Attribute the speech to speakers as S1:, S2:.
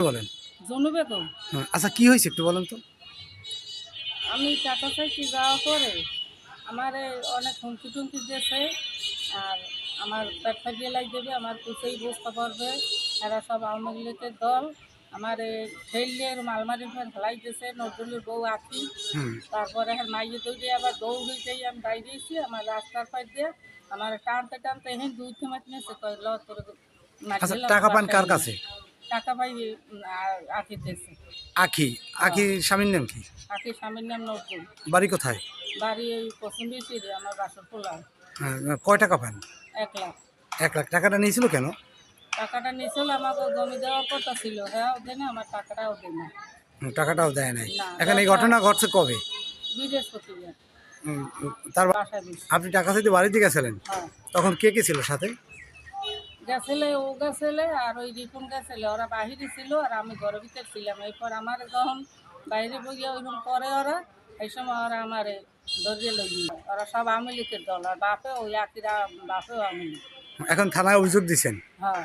S1: বলেন।
S2: জনু বেগম।
S1: হ্যাঁ, আচ্ছা কি হয়েছে একটু বলেন তো।
S2: আমি টাটা সাইকেল যাওয়া পরে আমার অনেক হুমকি টুমকি দিয়েছে আর আমার পেটটা দিয়ে লাগ দেবে আমার পুষেই বসতে পারবে এরা সব আওয়ামী লীগের দল। আমার ঠেললে মালমারি ফের হেলাই দিয়েছে নজরুলের বউ আঁকি।
S1: হুম।
S2: তারপরে হ্যাঁ মাইয়ে দৌড়ে আবার দৌড়িতেই আমি বাইরেছি আমার রাস্তার পাশ দিয়ে আমার টানতে টানতে হেন দুই থেমাত নিয়েছে কয় ল তোর মারি
S1: আচ্ছা টাকা পান কার কাছে?
S2: টাকা পাই আঁকিতেছে
S1: আখি আখি? স্বামীর নাম কি?
S2: আঁকি স্বামীর নাম নজরুল।
S1: বাড়ি কোথায়?
S2: বাড়ি এই পশ্চিম আমার বাসর পোলা
S1: হ্যাঁ, কয় টাকা পান?
S2: এক লাখ।
S1: এক লাখ। টাকাটা নিয়েছিল কেন?
S2: টাকাটা নিয়েছিল আমাকে জমি দেওয়ার কথা ছিল। হ্যাঁ ওদের না আমার টাকাটাও দেয় না।
S1: টাকাটাও দেয় নাই। এখন এই ঘটনা ঘটছে কবে?
S2: বৃহস্পতিবার।
S1: তার আপনি টাকা চাইতে বাড়িতে গেছিলেন?
S2: হ্যাঁ।
S1: তখন কে কে ছিল সাথে?
S2: গেছিলে ও গেছিলে আর ওই রিপন গেছিলে ওরা বাহিরে ছিল আর আমি ঘরের ভিতর ছিলাম। এরপর আমার যখন বাইরে বইয়া ওইরকম করে ওরা এই সময় ওরা আমার ধরিয়ে লইয়ে ওরা সব আওয়ামী লীগের দল আর বাপে ওই আকিরা বাপেও আওয়ামী লীগ।
S1: এখন থানায় অভিযোগ দিচ্ছেন
S2: হ্যাঁ।